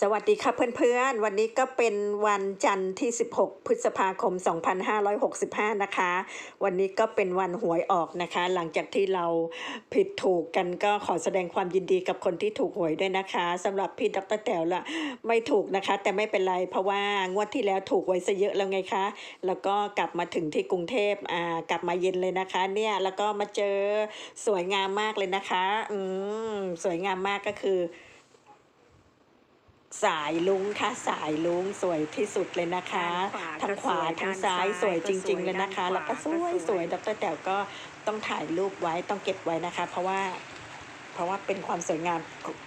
สวัสดีค่ะเพื่อนๆ วันนี้ก็เป็นวันจันทร์ที่ 16 พฤษภาคม 2565 นะคะ วันนี้ก็เป็นวันหวยออกนะคะ หลังจากที่เราผิดถูกกันก็ขอแสดงความยินดีกับคนที่ถูกหวยด้วยนะคะสำหรับพี่ดรแต๋วละไม่ถูกนะคะ แต่ไม่เป็นไรเพราะว่างวดที่แล้วถูกไว้ซะเยอะแล้วไงคะ แล้วก็กลับมาถึงที่กรุงเทพอ่ากลับมาเย็นเลยนะคะ เนี่ยแล้วก็มาเจอสวยงามมากเลยนะคะ อืมสวยงามมากก็คือ สายลุงค่ะสายลุงสวยที่สุดเลยนะคะด้านขวาทั้งขวาทั้งก็สวยซ้ายด้านสวยซ้ายจก็สวยริง ๆ เลยนะคะด้านขวาแล้วก็สวยก็สสววยยดรแต๋วก็ต้องถ่ายรูปไว้ต้องเก็บไว้นะคะ เพราะว่าเพราะว่าเป็นความสวยงาม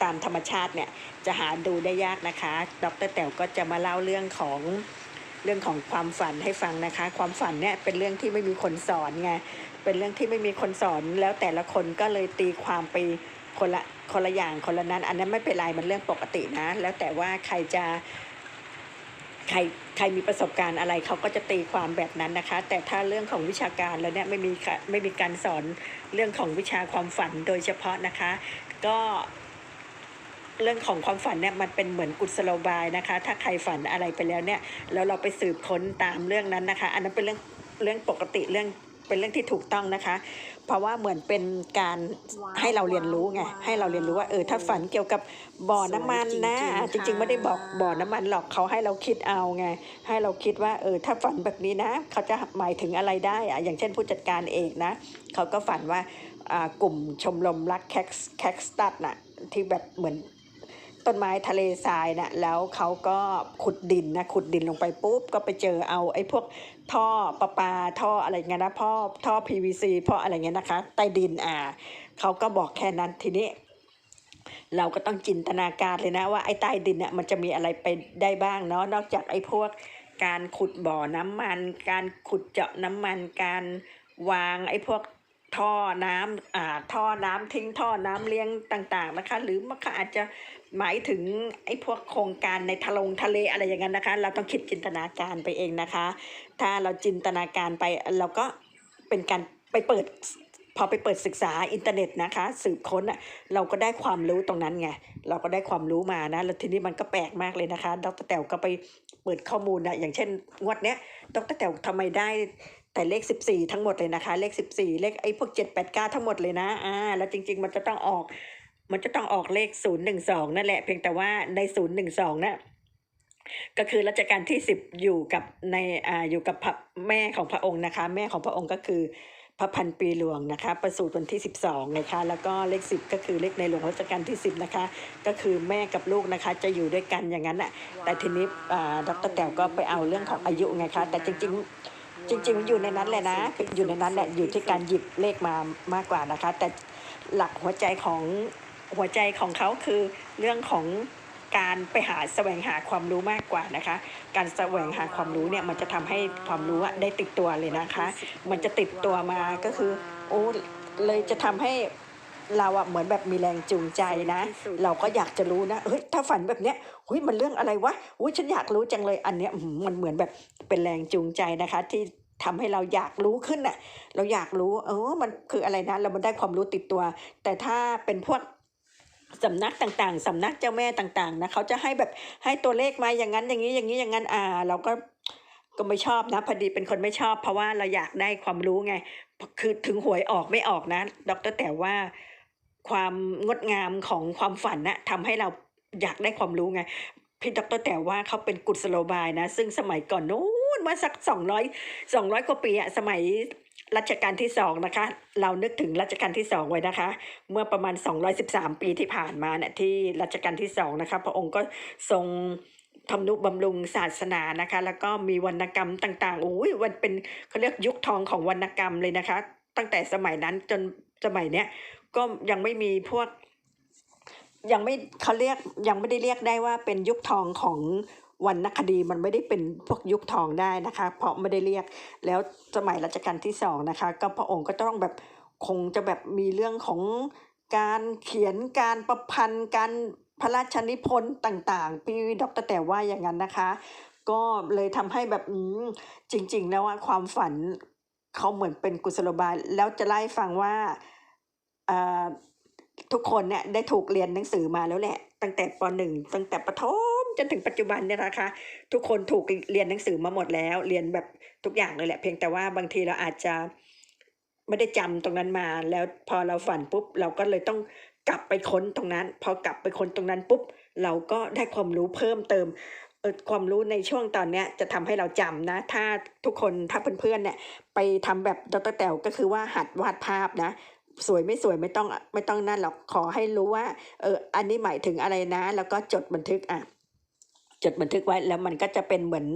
ตามธรรมชาติเนี่ยจะหาดูได้ยากนะคะ ดรแต๋วก็จะมาเล่าเรื่องของเรื่องของความฝันให้ฟังนะคะ ความฝันเนี่ยเป็นเรื่องที่ไม่มีคนสอนไงเป็นเรื่องที่ไม่มีคนสอนแล้วแต่ละคนก็เลยตีความไป คนละคนละอย่างคนละนั้น อันนั้นไม่เป็นไรมันเรื่องปกตินะ แล้วแต่ว่าใครจะใครใครมีประสบการณ์อะไรเขาก็จะตีความแบบนั้นนะคะ แต่ถ้าเรื่องของวิชาการแล้วเนี่ยไม่มีค่ะไม่มีการสอนเรื่องของวิชาความฝันโดยเฉพาะนะคะ ก็เรื่องของความฝันเนี่ยมันเป็นเหมือนกุศโลบายนะคะ ถ้าใครฝันอะไรไปแล้วเนี่ยแล้วเราไปสืบค้นตามเรื่องนั้นนะคะ อันนั้นเป็นเรื่องเรื่องปกติเรื่อง เป็นเรื่องที่ถูกต้องนะคะ เพราะว่าเหมือนเป็นการว้าวให้เราเรียนรู้ไงว้าวให้เราเรียนรู้ว่าเออถ้าฝันเกี่ยวกับบ่อน้ำมันนะสวยจริงๆจริง ๆ ไม่ได้บอกค่ะบ่อน้ำมันหรอกเขาให้เราคิดเอาไงให้เราคิดว่าเออถ้าฝันแบบนี้นะ เขาจะหมายถึงอะไรได้อะอย่างเช่นผู้จัดการเอกนะ เขาก็ฝันว่าอ่ากลุ่มชมรมรักแคคแคคสตัดน่ะที่แบบเหมือน ต้นไม้ทะเลทรายน่ะแล้วเขาก็ขุดดินนะขุดดินลงไปปุ๊บก็ไปเจอเอาไอ้พวกท่อประปาท่ออะไรเงี้ยนะพ่อท่อ PVC พ่ออะไรเงี้ยนะคะใต้ดินอ่าเขาก็บอกแค่นั้นทีนี้ เราก็ต้องจินตนาการเลยนะว่าไอ้ใต้ดินเนี่ยมันจะมีอะไรไปได้บ้างเนาะนอกจากไอ้พวกการขุดบ่อน้ำมัน การขุดเจาะน้ำมันการวางไอ้พวก ท่อน้ำอ่าท่อน้ำทิ้งท่อน้ำเลี้ยงต่างๆนะคะ หรือมันก็อาจจะหมายถึงไอ้พวกโครงการในทะลงทะเลอะไรอย่างนั้นนะคะ เราต้องคิดจินตนาการไปเองนะคะ ถ้าเราจินตนาการไปเราก็เป็นการไปเปิดพอไปเปิดศึกษาอินเทอร์เน็ตนะคะ สืบค้นอะเราก็ได้ความรู้ตรงนั้นไงเราก็ได้ความรู้มานะแล้วทีนี้มันก็แปลกมากเลยนะคะ ดรแต๋วก็ไปเปิดข้อมูลนะอย่างเช่นงวดเนี้ยดรแต๋วทำไมได้ แต่เลข 14 ทั้งหมดเลยนะคะ เลข 14 เลขไอ้พวก 7 8 9 ทั้งหมดเลยนะอ่าแล้วจริง ๆ มันจะต้องออก มันจะต้องออกเลข 012 นั่นแหละ เพียงแต่ว่าใน 012น่ะก็คือรัชกาลที่ 10 อยู่กับในอ่าอยู่กับพระแม่ของพระองค์นะคะ แม่ของพระองค์ก็คือพระพันปีหลวงนะคะ ประสูติวันที่ 12นะคะแล้วก็เลข 10 ก็คือเลขในหลวงรัชกาลที่ 10นะคะก็คือแม่กับลูกนะคะจะอยู่ด้วยกันอย่างนั้นอะแต่ทีนี้อ่าดรแต๋วก็ไปเอาเรื่องของอายุไงคะแต่จริงๆ จริง ๆ อยู่ในนั้นแหละนะ อยู่ในนั้นแหละอยู่ที่การหยิบเลขมามากกว่านะคะ แต่หลักหัวใจของหัวใจของเขาคือเรื่องของการไปหาแสวงหาความรู้มากกว่านะคะ การแสวงหาความรู้เนี่ยมันจะทำให้ความรู้อะได้ติดตัวเลยนะคะ มันจะติดตัวมาก็คือโอ้เลยจะทำให้ เราอะเหมือนแบบมีแรงจูงใจนะ เราก็อยากจะรู้นะเฮ้ยถ้าฝันแบบเนี้ยเฮ้ยมันเรื่องอะไรวะอุ้ยฉันอยากรู้จังเลยอันเนี้ยอื้อหือมันเหมือนแบบเป็นแรงจูงใจนะคะ ที่ทำให้เราอยากรู้ขึ้นน่ะ เราอยากรู้เออมันคืออะไรนะ เรามันได้ความรู้ติดตัว แต่ถ้าเป็นพวกสำนักต่างๆสำนักเจ้าแม่ต่างๆนะเขาจะให้แบบให้ตัวเลขมาอย่างนั้นอย่างนี้อย่างนี้อย่างนั้นอ่า เราก็ก็ไม่ชอบนะพอดีเป็นคนไม่ชอบ เพราะว่าเราอยากได้ความรู้ไง คือถึงหวยออกไม่ออกนะ ดรแต่ว่า ความงดงามของความฝันนะทำให้เราอยากได้ความรู้ไงพี่ดรแต่ว่าเขาเป็นกุศโลบายนะ ซึ่งสมัยก่อนนู้นเมื่อสักสองร้อยสองร้อยกว่าปีอะสมัยรัชกาลที่สองนะคะ เรานึกถึงรัชกาลที่สองไว้นะคะ เมื่อประมาณ 213 ปีที่ผ่านมาเนี่ยที่รัชกาลที่สองนะคะพระองค์ก็ทรงทำนุบำรุงศาสนานะคะ แล้วก็มีวรรณกรรมต่างๆโอ้ยวันเป็นเขาเรียกยุคทองของวรรณกรรมเลยนะคะ ตั้งแต่สมัยนั้นจนสมัยเนี้ย ก็ยังไม่มีพวก ยังไม่เขาเรียกยังไม่ได้เรียกได้ว่าเป็นยุคทองของวรรณคดีมันไม่ได้เป็นพวกยุคทองได้นะคะ เพราะไม่ได้เรียกแล้วสมัยรัชกาลที่สองนะคะ ก็พระองค์ก็ต้องแบบคงจะแบบมีเรื่องของการเขียนการประพันธ์การพระราชนิพนธ์ต่างๆ พี่ดรแต่ว่าอย่างนั้นนะคะ ก็เลยทำให้แบบจริง ๆ แล้วว่าความฝันเขาเหมือนเป็นกุศโลบายแล้วจะไล่ฟังว่า ทุกคนเนี่ยได้ถูกเรียนหนังสือมาแล้วแหละ ตั้งแต่ปหนึ่งตั้งแต่ประถมจนถึงปัจจุบันเนี่ยนะคะ ทุกคนถูกเรียนหนังสือมาหมดแล้ว เรียนแบบทุกอย่างเลยแหละ เพียงแต่ว่าบางทีเราอาจจะไม่ได้จำตรงนั้นมาแล้วพอเราฝันปุ๊บ เราก็เลยต้องกลับไปค้นตรงนั้น พอกลับไปค้นตรงนั้นปุ๊บ เราก็ได้ความรู้เพิ่มเติมเออความรู้ในช่วงตอนเนี้ยจะทำให้เราจำนะ ถ้าทุกคนถ้าเพื่อนๆเนี่ยไปทำแบบดรแต๋วก็คือว่าหัดวาดภาพนะ สวยไม่สวยไม่ต้องไม่ต้องนั่นหรอกขอให้รู้ว่า เออ อันนี้หมายถึงอะไรนะ แล้วก็จดบันทึกอะ จดบันทึกไว้แล้วมันก็จะเป็นเหมือน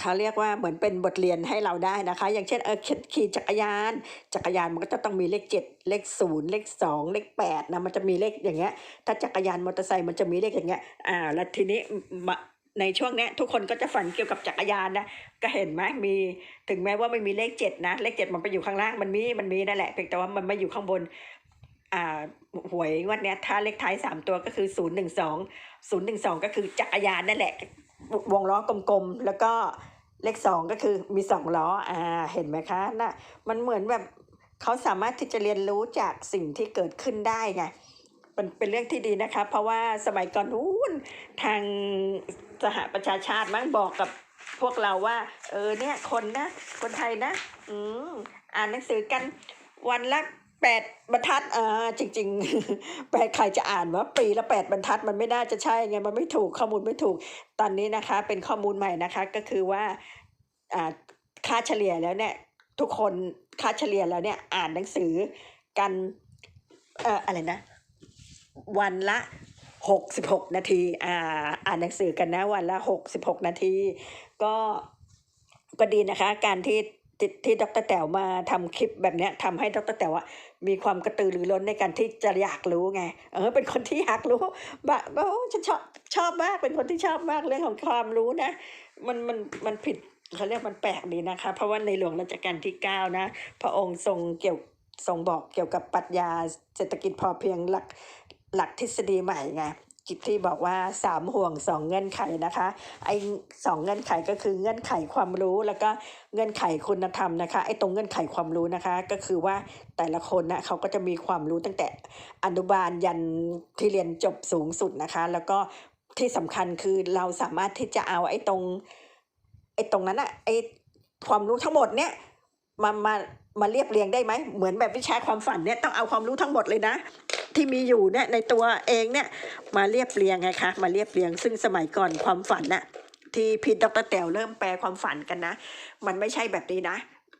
เขาเรียกว่าเหมือนเป็นบทเรียนให้เราได้นะคะ อย่างเช่นเออขี่จักรยาน จักรยานมันก็จะต้องมีเลขเจ็ดเลขศูนย์เลขสองเลขแปดนะมันจะมีเลขอย่างเงี้ย ถ้าจักรยานมอเตอร์ไซค์มันจะมีเลขอย่างเงี้ยอ่าแล้วทีนี้มา ในช่วงนี้ทุกคนก็จะฝันเกี่ยวกับจักรยานนะก็เห็นไหมมีถึงแม้ว่าไม่มีเลขเจ็ดนะเลขเจ็ดมันไปอยู่ข้างล่างมันมีมันมีนั่นแหละเพียงแต่ว่ามันไม่อยู่ข้างบนอ่าหวยวันนี้ถ้าเลขท้ายสามตัวก็คือศูนย์หนึ่งสองศูนย์หนึ่งสองก็คือจักรยานนั่นแหละ วงล้อกลมๆแล้วก็เลขสองก็คือมีสองล้ออ่าเห็นไหมคะน่ะมันเหมือนแบบเขาสามารถที่จะเรียนรู้จากสิ่งที่เกิดขึ้นได้ไงมันเป็นเรื่องที่ดีนะคะ เพราะว่าสมัยก่อนนู้นทาง สหประชาชาติมั้งบอกกับพวกเราว่า เออเนี่ยคนนะ คนไทยนะ อืมอ่านหนังสือกันวันละแปดบรรทัดอ่าจริงๆแปดใครจะอ่านว่าปีละแปดบรรทัดมันไม่น่าจะใช่ไงมันไม่ถูกข้อมูลไม่ถูกตอนนี้นะคะ เป็นข้อมูลใหม่นะคะก็คือว่าอ่าค่าเฉลี่ยแล้วเนี่ย ทุกคนค่าเฉลี่ยแล้วเนี่ยอ่านหนังสือกันเอ่ออะไรนะ วันละ หกสิบหกนาทีอ่าอ่านหนังสือกันนะวันละหกสิบหกนาที ก็ก็ดีนะคะ การที่ที่ที่ดรแต๋วมาทำคลิปแบบเนี้ยทำให้ดรแต๋วอะมีความกระตือรือร้นในการที่จะอยากรู้ไง เออเป็นคนที่อยากรู้บะโอ้ฉันชอบชอบมากเป็นคนที่ชอบมากเรื่องของความรู้นะ มันมันมันผิดเขาเรียกมันแปลกดีนะคะ เพราะว่าในหลวงรัชกาลที่เก้านะ พระองค์ทรงเกี่ยวทรงบอกเกี่ยวกับปรัชญาเศรษฐกิจพอเพียงหลัก หลักทฤษฎีใหม่ไงจิตที่บอกว่าสามห่วงสองเงื่อนไขนะคะไอ้สองเงื่อนไขก็คือเงื่อนไขความรู้แล้วก็เงื่อนไขคุณธรรมนะคะไอ้ตรงเงื่อนไขความรู้นะคะก็คือว่าแต่ละคนนะเขาก็จะมีความรู้ตั้งแต่อนุบาลยันที่เรียนจบสูงสุดนะคะ แล้วก็ที่สำคัญคือเราสามารถที่จะเอาไอ้ตรงไอ้ตรงนั้นอะไอ้ความรู้ทั้งหมดเนี่ย มามามาเรียบเรียงได้ไหมเหมือนแบบวิชาความฝันเนี่ยต้องเอาความรู้ทั้งหมดเลยนะ ที่มีอยู่เนี่ยในตัวเองเนี่ยมาเรียบเรียงไงคะมาเรียบเรียงซึ่งสมัยก่อนความฝันน่ะที่พีดดรแต๋วเริ่มแปลความฝันกันนะ มันไม่ใช่แบบนี้นะ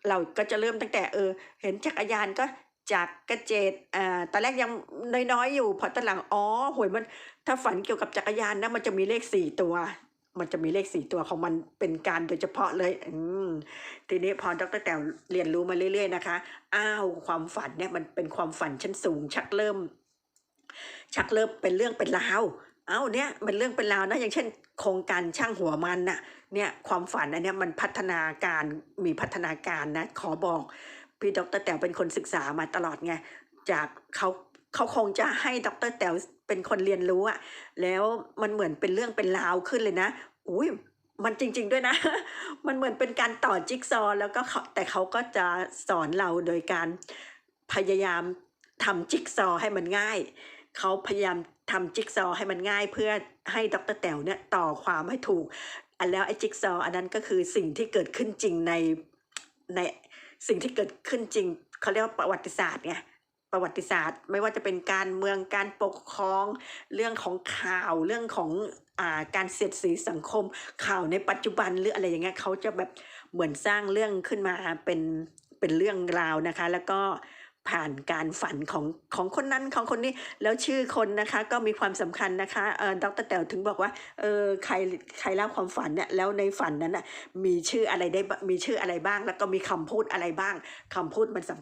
เราก็จะเริ่มตั้งแต่เออ เห็นจักรยานก็จากกระเจดอ่าตอนแรกยังน้อยๆอยู่พอตอนหลังอ๋อหวยมันถ้าฝันเกี่ยวกับจักรยานนะมันจะมีเลขสี่ตัว มันจะมีเลขสี่ตัวของมันเป็นการโดยเฉพาะเลย อืมทีนี้พอดรแต๋วเรียนรู้มาเรื่อย ๆ นะคะ อ้าวความฝันเนี่ยมันเป็นความฝันชั้นสูง ชักเริ่ม ชักเริ่มเป็นเรื่องเป็นราวเอ้าเนี่ยมันเรื่องเป็นราวนะอย่างเช่น โครงการช่างหัวมันน่ะเนี่ยความฝันอันเนี้ยมันพัฒนาการมีพัฒนาการนะขอบอก พี่ดรแต๋วเป็นคนศึกษามาตลอดไงจากเขา เขาคงจะให้ดรแต๋วเป็นคนเรียนรู้อะแล้วมันเหมือนเป็นเรื่องเป็นราวขึ้นเลยนะ อุ้ยมันจริง ๆด้วยนะ มันเหมือนเป็นการต่อจิ๊กซอแล้วก็เขาแต่เขาก็จะสอนเราโดยการพยายามทำจิ๊กซอให้มันง่าย เขาพยายามทำจิ๊กซอให้มันง่าย เพื่อให้ดรแต๋วเนี่ยต่อความให้ถูก อันแล้วไอ้จิ๊กซอ์อันนั้นก็คือสิ่งที่เกิดขึ้นจริงในในสิ่งที่เกิดขึ้นจริง เขาเรียกว่าประวัติศาสตร์ไง ประวัติศาสตร์ ไม่ว่าจะเป็นการเมืองการปกครอง เรื่องของข่าวเรื่องของอ่าการเสียดสีสังคม ข่าวในปัจจุบันหรืออะไรอย่างเงี้ยเขาจะแบบเหมือนสร้างเรื่องขึ้นมาเป็นเป็นเรื่องราวนะคะ แล้วก็ผ่านการฝันของของคนนั้นของคนนี้แล้วชื่อคนนะคะก็มีความสำคัญนะคะเออดรแต๋วถึงบอกว่าเออใครใครเล่าความฝันเนี่ยแล้วในฝันนั้นน่ะมีชื่ออะไรได้มีชื่ออะไรบ้าง แล้วก็มีคำพูดอะไรบ้างคำพูดมันสำคัญ